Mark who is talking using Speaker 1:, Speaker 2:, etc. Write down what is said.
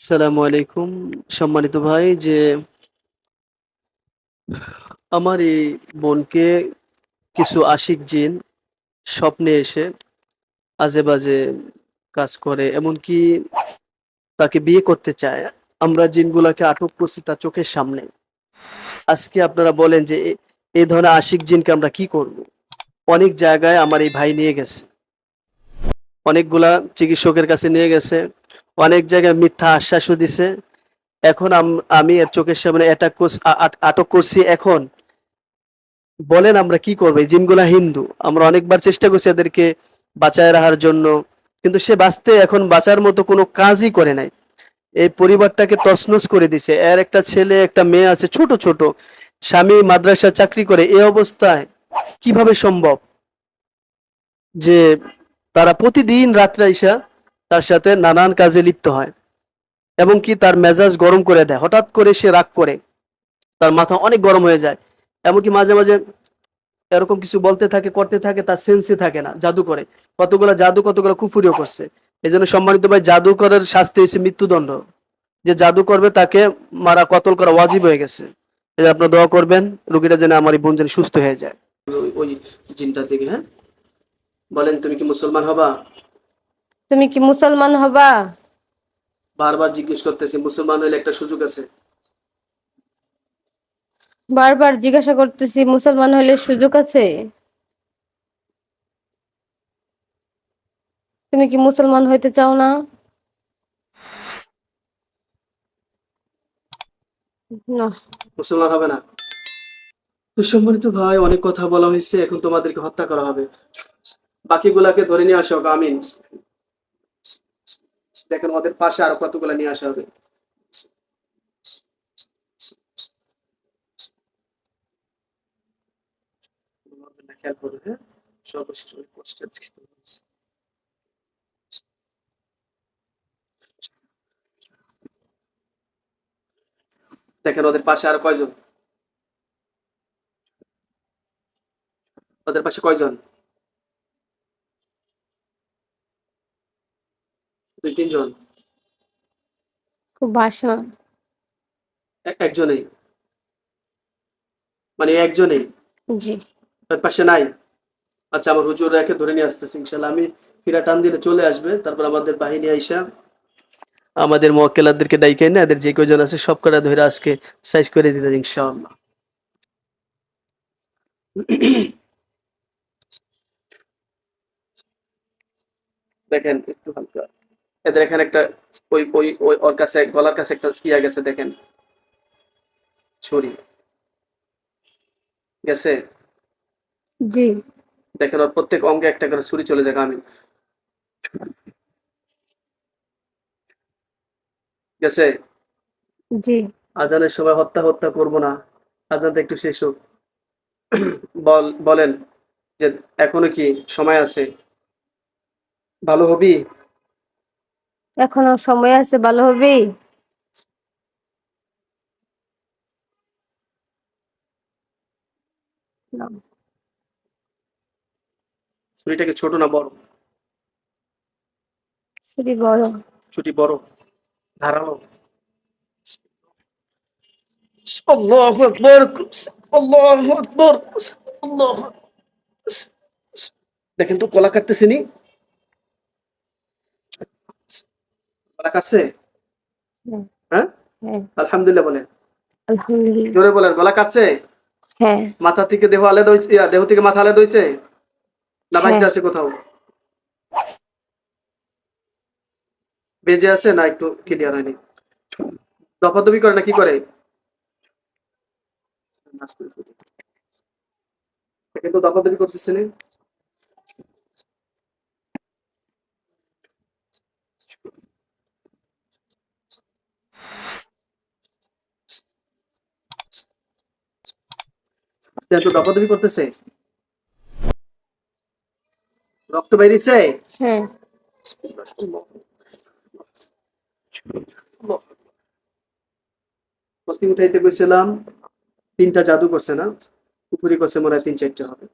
Speaker 1: আসসালামু আলাইকুম, সম্মানিত ভাই, যে আমার এই বোনকে কিছু আশিক জিন স্বপ্নে এসে আজে বাজে কাজ করে, এমনকি তাকে বিয়ে করতে চায়। আমরা জিনগুলাকে আটক করছি তার চোখের সামনে। আজকে আপনারা বলেন যে এই ধরনের আশিক জিনকে আমরা কি করব? অনেক জায়গায় আমার এই ভাই নিয়ে গেছে। অনেকগুলা চিকিৎসকের কাছে নিয়ে গেছে। অনেক জায়গায় মিথ্যা আশ্বাসও দিছে। এখন আম- এর চোখের সামনে অ্যাটাক আটক করছি এখন। বলেন আমরা কি করব? জিনগুলা হিন্দু। আমরা অনেকবার চেষ্টা করছি এদেরকে বাঁচায় রাখার জন্য, কিন্তু সে বাঁচতে এখন বাঁচার মতো কোনো কাজই করে নাই। এই পরিবারটাকে তছনছ করে দিছে। এর একটা ছেলে, একটা মেয়ে আছে, ছোট ছোট। স্বামী মাদ্রাসা চাকরি করে। এই অবস্থায় কীভাবে সম্ভব? যে তারা প্রতিদিন রাত্রে আইসা তার সাথে নানান কাজে লিপ্ত হয় এবং কি তার মেজাজ গরম করে দেয়। হঠাৎ করে সে রাগ করে। তার মাথা অনেক গরম হয়ে যায়। এমনকি মাঝে মাঝে এরকম কিছু বলতে থাকে, করতে থাকে, তার সেন্সই থাকে না জাদু করে কতগুলো জাদু, কতগুলো কুফুরিও করছে। এই জন্য সম্মানিত ভাই, জাদুকরের শাস্তি হয়েছে মৃত্যুদণ্ড। যে জাদু করবে তাকে মারা কতল করা ওয়াজিব হয়ে গেছে। এই আপনারা দোয়া করবেন রুগীটা যেন আমার বোন যেন সুস্থ হয়ে যায়। ওই- ওই জিনটা থেকে হ্যাঁ? বলেন, তুমি কি মুসলমান হবা?
Speaker 2: তুমি কি মুসলমান হবা?
Speaker 1: বারবার জিজ্ঞেস করতেছি মুসলমান হলে একটা সুযোগ আছে?
Speaker 2: বারবার জিজ্ঞাসা করতেছি মুসলমান হলে সুযোগ আছে? তুমি কি মুসলমান হইতে চাও না? না।
Speaker 1: মুসলমান হবে না। সম্মানিত ভাই অনেক কথা বলা হয়েছে এখন তোমাদেরকে হত্যা করা হবে। বাকিগুলাকে ধরে নিয়ে আসা আমিন। দেখেন ওদের পাশে আরও কতগুলা নিয়ে আসা হবে। হ্যাঁ? দেখেন ওদের পাশে আর কয়জন? ওদের পাশে কয়জন? দুই তিনজন?
Speaker 2: খুব
Speaker 1: এক- একজনেই? মানে একজনেই?
Speaker 2: জি।
Speaker 1: ওর পাশে নাই? আচ্ছা আমার হুজুর রেখে ধরে নিয়ে আসতেছি ইনশাল্লাহ আমি ফিরা টান দিলে চলে আসবে তারপর আমাদের বাহিনী আইসা আমাদের মোয়াক্কেলাদেরকে ডাইকে না এদের যে কয়জন আছে সব কটা ধরে আজকে সাইজ করে দিতে ইনশাআল্লাহ। দেখেন একটু হালকা। এদের এখানে একটা ওই ওই ওই ওর কাছে গলার কাছে একটা ইয়া গেছে দেখেন। ছুরি। গেছে?
Speaker 2: জি।
Speaker 1: দেখেন ওর প্রত্যেক অঙ্গে একটা করে ছুরি চলে যাক আমি গেছে?
Speaker 2: জি।
Speaker 1: আজানের সময় হত্যা হত্যা করব না। আজানটা একটু শেষ হোক। বল বলেন যে এখনও কি সময় আছে? ভালো হবি?
Speaker 2: এখনও সময় আছে ভালো হবে? না,
Speaker 1: ছুরিটা কি ছোট না বড়?
Speaker 2: সেটি বড়।
Speaker 1: ছুটি বড় ধারালো। আল্লাহু আকবার আল্লাহু আকবার আল্লাহু দেখেন তো কলা কাটতেছি নি কাটছে হ্যাঁ।
Speaker 2: হ্যাঁ?
Speaker 1: আলহামদুলিল্লাহ বলেন।
Speaker 2: আলহামদুলিল্লাহ।
Speaker 1: জোরে বলেন গলা কাটছে?
Speaker 2: হ্যাঁ।
Speaker 1: মাথা থেকে দেহ আলাদা ইয়া, দেহ থেকে মাথা আলাদা হয়েছে না
Speaker 2: হ্যাঁ।
Speaker 1: বাচ্চা আছে কোথাও? বেজে আছে না একটু ক্লিয়ার হয়নি? দফাদফি করে না কি করে? কিন্তু দফাদফি করতেছে না? তো দফাদফি করতেছে? রক্ত বেরিয়েছে?
Speaker 2: হ্যাঁ।
Speaker 1: প্রতি উঠাইতে গেছিলাম তিনটা জাদু করছে না পুকুরি করছে মনে হয় তিন চারটে হবে।